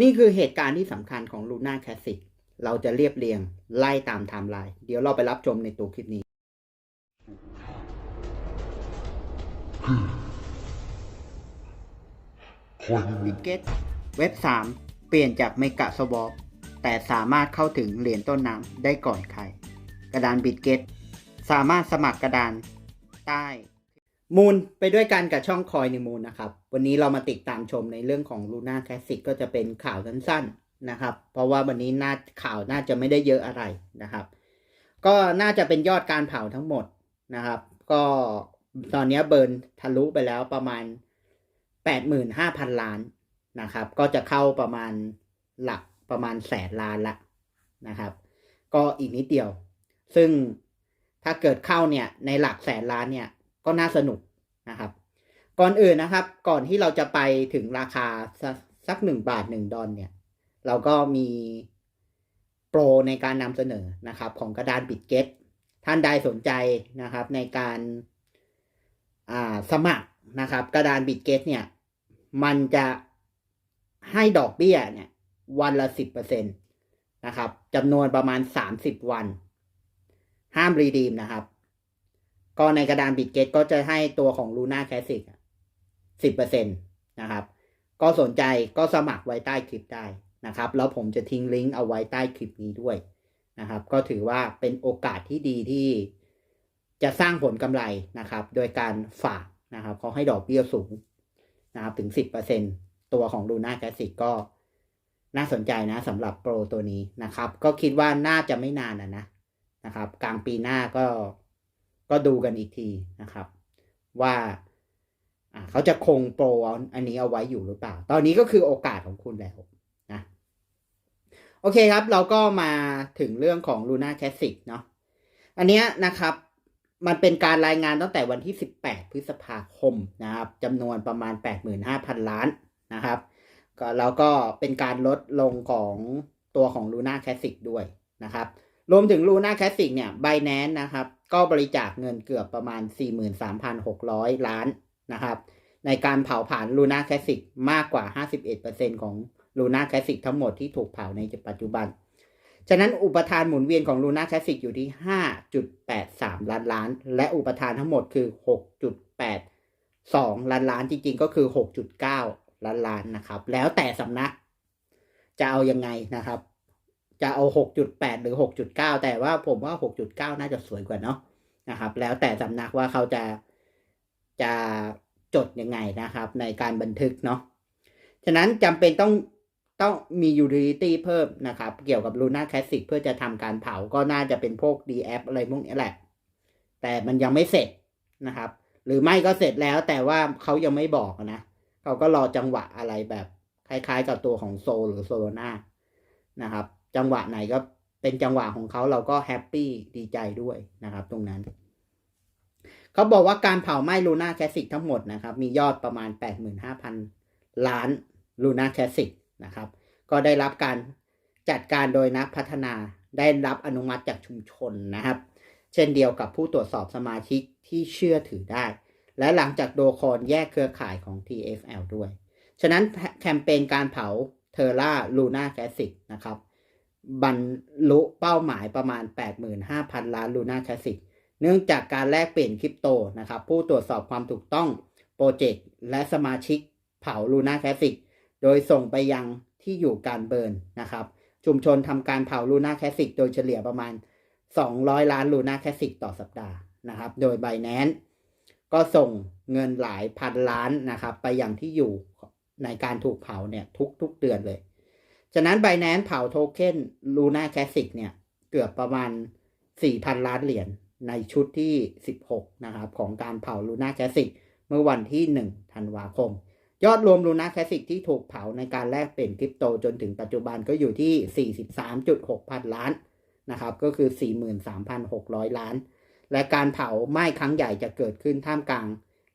นี่คือเหตุการณ์ที่สำคัญของ Luna Classic เราจะเรียบเรียงไล่ตามไทม์ไลน์เดี๋ยวเราไปรับชมในตัวคลิปนี้บิเกตเว็บ 3 เปลี่ยนจากเมกะสวอปแต่สามารถเข้าถึงเหรียญต้นน้ำได้ก่อนใคร กระดานบิตเกตสามารถสมัครกระดานใต้ มูลไปด้วยกันกับช่องคอยในมูลนะครับ วันนี้เรามาติดตามชมในเรื่องของ Luna Classic ก็จะเป็นข่าวสั้นๆนะครับ เพราะว่าวันนี้น่าข่าวน่าจะไม่ได้เยอะอะไรนะครับ ก็น่าจะเป็นยอดการเผาทั้งหมดนะครับ ก็ตอนนี้เบิร์นทะลุไปแล้วประมาณ 85,000 ล้านนะครับ ก็จะเข้าประมาณหลักประมาณแสนล้านละนะครับ ก็อีกนิดเดียว ซึ่งถ้าเกิดเข้าเนี่ยในหลักแสนล้านเนี่ยก็น่าสนุก นะครับ ก่อนอื่นนะครับ ก่อนที่เราจะไปถึงราคาสักสักหนึ่งบาทหนึ่งดอลเนี่ย เราก็มีโปรในการนำเสนอนะครับ ของกระดานบิตเก็ตท่านใดสนใจนะครับ ในการสมัครนะครับ กระดานบิตเก็ตเนี่ย มันจะให้ดอกเบี้ยเนี่ย วันละสิบเปอร์เซ็นตนะครับจำนวนประมาณสามสิบวัน ห้ามรีดีมนะครับ ก็ในกระดานบิตเกตก็จะให้ตัวของ Luna Classic สิบเปอร์เซ็นตนะครับ ก็สนใจก็สมัครไว้ใต้คลิปได้นะครับ แล้วผมจะทิ้งลิงก์เอาไว้ใต้คลิปนี้ด้วยนะครับ ก็ถือว่าเป็นโอกาสที่ดีที่จะสร้างผลกำไรนะครับ โดยการฝากนะครับเขาให้ดอกเบี้ยสูงนะครับถึงสิบเปอร์เซ็นตัวของ Luna Classic ก็น่าสนใจนะสำหรับโปรตัวนี้นะครับ ก็คิดว่าน่าจะไม่นานนะนะครับ กลางปีหน้าก็ ก็ดูกันอีกทีนะครับ ว่าเขาจะคงโปรอันนี้เอาไว้อยู่หรือเปล่า ตอนนี้ก็คือโอกาสของคุณแล้วนะ โอเคครับ เราก็มาถึงเรื่องของ Luna Classic เนาะ อันเนี้ยนะครับ มันเป็นการรายงานตั้งแต่วันที่ 18 พฤษภาคมนะครับจำนวนประมาณ 85,000 ล้านนะครับ ก็แล้วก็เป็นการลดลงของตัวของ Luna Classic ด้วยนะครับ รวมถึง Luna Classic เนี่ย Binance นะครับ ก็บริจาคเงินเกือบประมาณ 43,600 ล้านนะครับ ในการเผาผลาญ Luna Classic มากกว่า 51%ของ Luna Classic ทั้งหมดที่ถูกเผาในปัจจุบัน ฉะนั้นอุปทานหมุนเวียนของ Luna Classic อยู่ที่ 5.83 ล้านล้าน และอุปทานทั้งหมดคือ 6.82 ล้านล้านจริงๆ ก็คือ 6.9 ล้านล้านนะครับ แล้วแต่สำนักจะเอายังไงนะครับ จะเอา 6.8 หรือ 6.9 แต่ว่าผมว่า 6.9 น่าจะสวยกว่าเนาะนะครับ แล้วแต่สำนักว่าเขาจะจะจดยังไงนะครับ ในการบันทึกเนาะฉะนั้นจำเป็นต้องต้องมี utility เพิ่มนะครับ เกี่ยวกับ Luna Classic เพื่อจะทำการเผาก็น่าจะเป็นพวก DApp อะไรพวกนี้แหละ แต่มันยังไม่เสร็จนะครับ หรือไม่ก็เสร็จแล้วแต่ว่าเขายังไม่บอกนะเขาก็รอจังหวะอะไรแบบคล้ายๆกับตัวของโซหรือโซโลนานะครับ จังหวะไหนก็เป็นจังหวะของเขาเราก็แฮปปี้ดีใจด้วยนะครับตรงนั้น เขาบอกว่าการเผาไหม้ลูน่าแคสิกทั้งหมดนะครับ มียอดประมาณ 85,000 ล้านลูน่าแคสิกนะครับ ก็ได้รับการจัดการโดยนักพัฒนาได้รับอนุมัติจากชุมชนนะครับ เช่นเดียวกับผู้ตรวจสอบสมาชิกที่เชื่อถือได้ และหลังจากโดคอนแยกเครือข่ายของ TFL ด้วย ฉะนั้นแคมเปญการเผาเทอร่าลูน่าแคสิกนะครับ บรรลุเป้าหมายประมาณ 85,000 ล้านลูน่าแคสิกเนื่องจากการแลกเปลี่ยนคริปโตนะครับ ผู้ตรวจสอบความถูกต้องโปรเจกต์และสมาชิกเผาลูน่าแคสิกโดยส่งไปยังที่อยู่การเบิร์นนะครับ ชุมชนทำการเผาลูน่าแคสิกโดยเฉลี่ยประมาณ 200 ล้านลูน่าแคสิกต่อสัปดาห์นะครับ โดย b บ n a n c e ก็ส่งเงินหลายพันล้านนะครับ ไปยังที่อยู่ในการถูกเผาเนี่ยทุกๆเดือนเลย ฉะนั้น b บ n a n c e เผาโทเค็น Luna Classic เนี่ย เกือบประมาณ 4,000 ล้านเหรียญในชุดที่ 16 นะครับ ของการเผา Luna Classic เมื่อวันที่ 1 ธันวาคม ยอดรวม Luna Classic ที่ถูกเผาในการแลกเปลี่ยนคริปโตจนถึงปัจจุบันก็อยู่ที่ 43.6 พันล้านนะครับ ก็คือ 43,600 ล้าน และการเผาไหม้ครั้งใหญ่จะเกิดขึ้นท่ามกลาง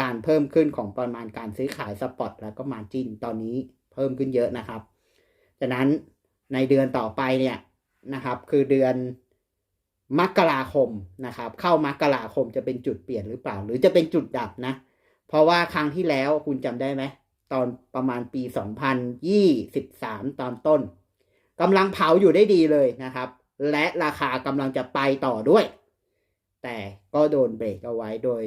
การเพิ่มขึ้นของปริมาณการซื้อขายสปอตแล้วก็มาจินตอนนี้เพิ่มขึ้นเยอะนะครับ ฉะนั้นในเดือนต่อไปเนี่ยนะครับคือเดือนมกราคมนะครับ เข้ามกราคมจะเป็นจุดเปลี่ยนหรือเปล่า หรือจะเป็นจุดดับนะ เพราะว่าครั้งที่แล้วคุณจำได้ไหมตอนประมาณปี 2023 ตอนต้นกำลังเผาอยู่ได้ดีเลยนะครับ และราคากำลังจะไปต่อด้วย แต่ก็โดนเบรกเอาไว้โดย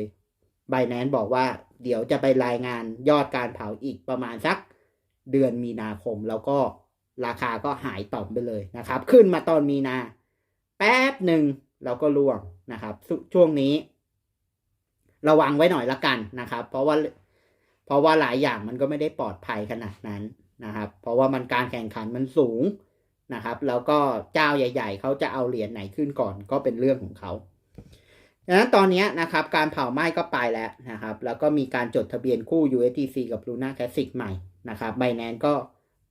b บแนนบอกว่า เดี๋ยวจะไปรายงานยอดการเผาอีกประมาณสักเดือนมีนาคมแล้วก็ ราคาก็หายต่อมไปเลยนะครับ ขึ้นมาตอนมีนา แป๊บหนึ่งเราก็ล่วงนะครับ ช่วงนี้ ระวังไว้หน่อยละกันนะครับ เพราะว่าเพราะว่าหลายอย่างมันก็ไม่ได้ปลอดภัยขนาดนั้นนะครับ เพราะว่ามันการแข่งขันมันสูงนะครับ แล้วก็เจ้าใหญ่ ๆเขาจะเอาเหรียญไหนขึ้นก่อนก็เป็นเรื่องของเขาดังนั้นตอนนี้นะครับ การเผาไหม้ก็ไปแล้วนะครับ แล้วก็มีการจดทะเบียนคู่ USDC กับ Luna Classic ใหม่นะครับไบแนนก็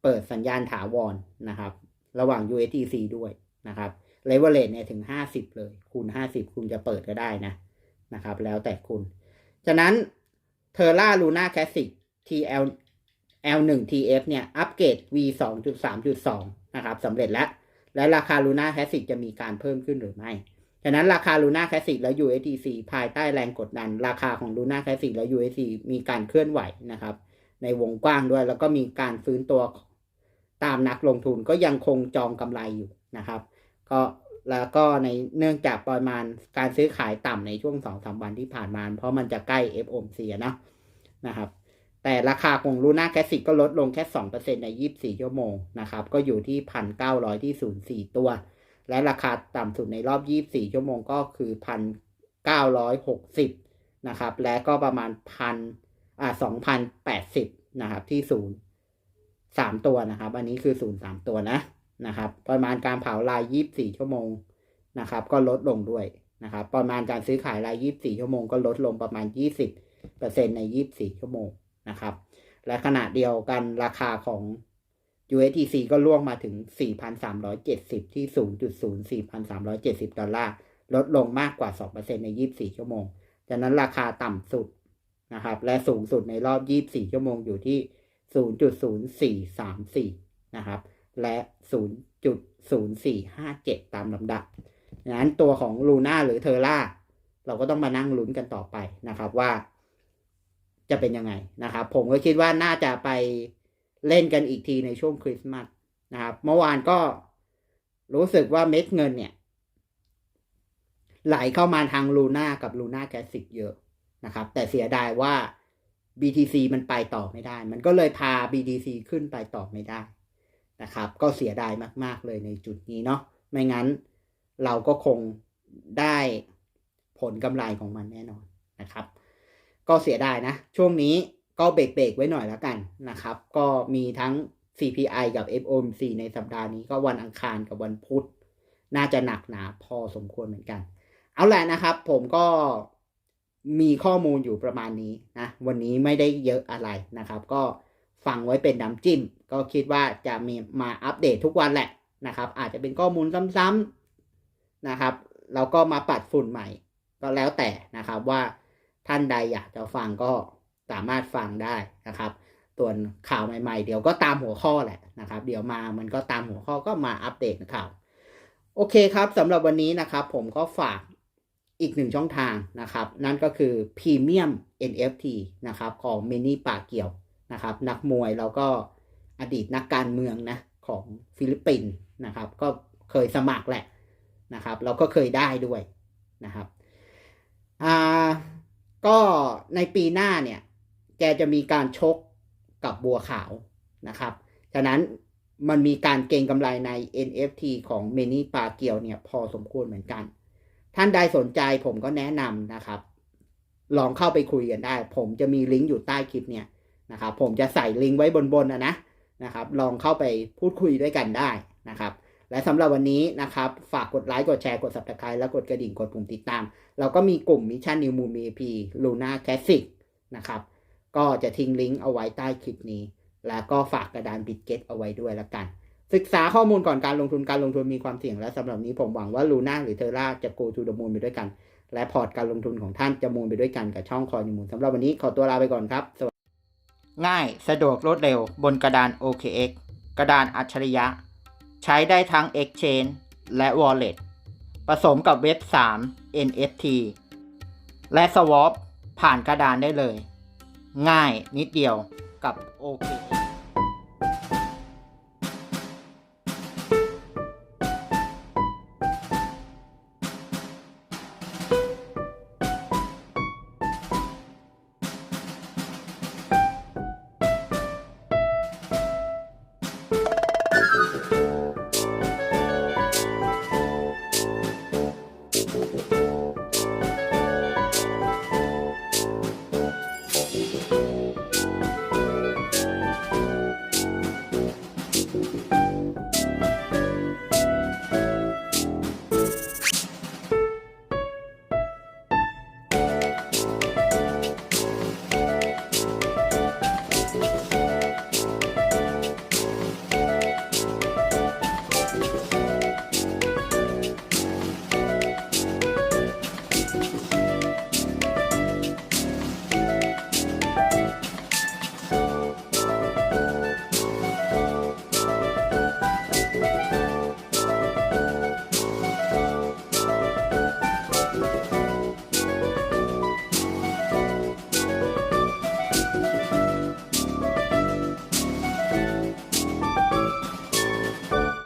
เปิดสัญญาณถาวรนะครับ ระหว่าง USDC ด้วยนะครับเลเวลเลตเนี่ยถึง 50 เลย คูณ 50 คุณจะเปิดก็ได้นะนะครับ แล้วแต่คุณฉะนั้นเทอร่าลูน่าแคสสิก TL L1 TF เนี่ย อัปเกรด V 2.3.2 นะครับสำเร็จแล้ว และราคาลูน่าแคสสิกจะมีการเพิ่มขึ้นหรือไม่ฉะนั้นราคาลูน่าแคสสิกและ USDC ภายใต้แรงกดดัน ราคาของลูน่าแคสสิกและ USDC มีการเคลื่อนไหวนะครับ ในวงกว้างด้วย แล้วก็มีการฟื้นตัว ตามนักลงทุนก็ยังคงจองกำไรอยู่นะครับก็แล้วก็ในเนื่องจากปริมาณการซื้อขายต่ำในช่วงสองสามวันที่ผ่านมา เพราะมันจะใกล้ FOMC อะนะนะครับ แต่ราคาของลูน่าแคสสิกก็ลดลงแค่2%ใน24ชั่วโมงนะครับ ก็อยู่ที่1,900ที่04ตัว และราคาต่ำสุดในรอบ24ชั่วโมงก็คือ1,960นะครับ และก็ประมาณ1,000อ่า2,080นะครับที่ 0 3ตัวนะครับ อันนี้คือ0 3ตัวนะนะครับปริมาณการเผาราย24ชั่วโมงนะครับ ก็ลดลงด้วยนะครับปริมาณการซื้อขายราย24ชั่วโมงก็ลดลงประมาณ20%ใน24ชั่วโมงนะครับ และขณะเดียวกันราคาของ USDC ก็ล่วงมาถึง 4,370 ที่ 0.0 4,370 ดอลลาร์ ลดลงมากกว่า 2%ใน 24 ชั่วโมง จากนั้นราคาต่ำสุดนะครับ และสูงสุดในรอบ 24 ชั่วโมงอยู่ที่ 0.0434 นะครับ และ 0.0457 ตามลำดับดังนั้นตัวของลูน่าหรือเทอร่าเราก็ต้องมานั่งลุ้นกันต่อไปนะครับว่า จะเป็นยังไงนะครับ ผมก็คิดว่าน่าจะไปเล่นกันอีกทีในช่วงคริสต์มาสนะครับ เมื่อวานก็รู้สึกว่าเม็ดเงินเนี่ย ไหลเข้ามาทางลูน่ากับลูน่าแกสิกเยอะนะครับ แต่เสียดายว่า BTC มันไปต่อไม่ได้ มันก็เลยพา BTC ขึ้นไปต่อไม่ได้นะครับ ก็เสียดายมาก ๆ เลยในจุดนี้เนาะ ไม่งั้นเราก็คงได้ผลกำไรของมันแน่นอนนะครับ ก็เสียดายนะ ช่วงนี้ก็เบรกๆไว้หน่อยแล้วกันนะครับ ก็มีทั้ง CPI กับ FOMC ในสัปดาห์นี้ก็วันอังคารกับวันพุธ น่าจะหนักหนาพอสมควรเหมือนกัน เอาแหละนะครับ ผมก็ มีข้อมูลอยู่ประมาณนี้นะ วันนี้ไม่ได้เยอะอะไรนะครับ ก็ฟังไว้เป็นน้ำจิ้ม ก็คิดว่าจะมีมาอัปเดตทุกวันแหละนะครับ อาจจะเป็นข้อมูลซ้ำๆนะครับ แล้วก็มาปัดฝุ่นใหม่ ก็แล้วแต่นะครับว่าท่านใดอยากจะฟังก็สามารถฟังได้นะครับ ส่วนข่าวใหม่ๆ เดี๋ยวก็ตามหัวข้อแหละนะครับ เดี๋ยวมามันก็ตามหัวข้อก็มาอัปเดตข่าว โอเคครับสำหรับวันนี้นะครับ ผมก็ฝาก อีกหนึ่งช่องทางนะครับ นั่นก็คือ Premium NFT นะครับของมินี่ป่าเกี่ยวนะครับ นักมวยแล้วก็อดีตนักการเมืองนะของฟิลิปปินส์นะครับ ก็เคยสมัครแหละนะครับ เราก็เคยได้ด้วยนะครับอ่าก็ในปีหน้าเนี่ย แกจะมีการชกกับบัวขาวนะครับฉะนั้นมันมีการเก็งกำไรใน NFT ของเมนี่ปาเกียวเนี่ยพอสมควรเหมือนกัน ท่านใดสนใจผมก็แนะนำนะครับ ลองเข้าไปคุยกันได้ ผมจะมีลิงก์อยู่ใต้คลิปเนี่ยนะครับผมจะใส่ลิงก์ไว้บนๆนะนะนะครับ ลองเข้าไปพูดคุยด้วยกันได้นะครับ และสำหรับวันนี้นะครับ ฝากกดไลค์กดแชร์กด subscribe แล้วกดกระดิ่งกดปุ่มติดตาม เราก็มีกลุ่มมิชชั่นนิวมูมีพีลูน่าแคสซิกนะครับก็จะทิ้งลิงก์เอาไว้ใต้คลิปนี้ แล้วก็ฝากกระดานบิตเก็ตเอาไว้ด้วยละกัน ศึกษาข้อมูลก่อนการลงทุนการลงทุนมีความเสี่ยง และสำหรับนี้ผมหวังว่าลูน่าหรือเทอร่าจะ go to the moon ไปด้วยกัน และพอร์ตการลงทุนของท่านจะมูลไปด้วยกันกับช่องคอยมูลสำหรับวันนี้ขอตัวลาไปก่อนครับสวัสดีง่ายสะดวกรวดเร็ว บนกระดาน OKX กระดานอัจฉริยะ ใช้ได้ทั้ง Exchange และ Wallet ผสมกับเว็บ 3 NFT และ Swap ผ่านกระดานได้เลย ง่ายนิดเดียวกับ OKX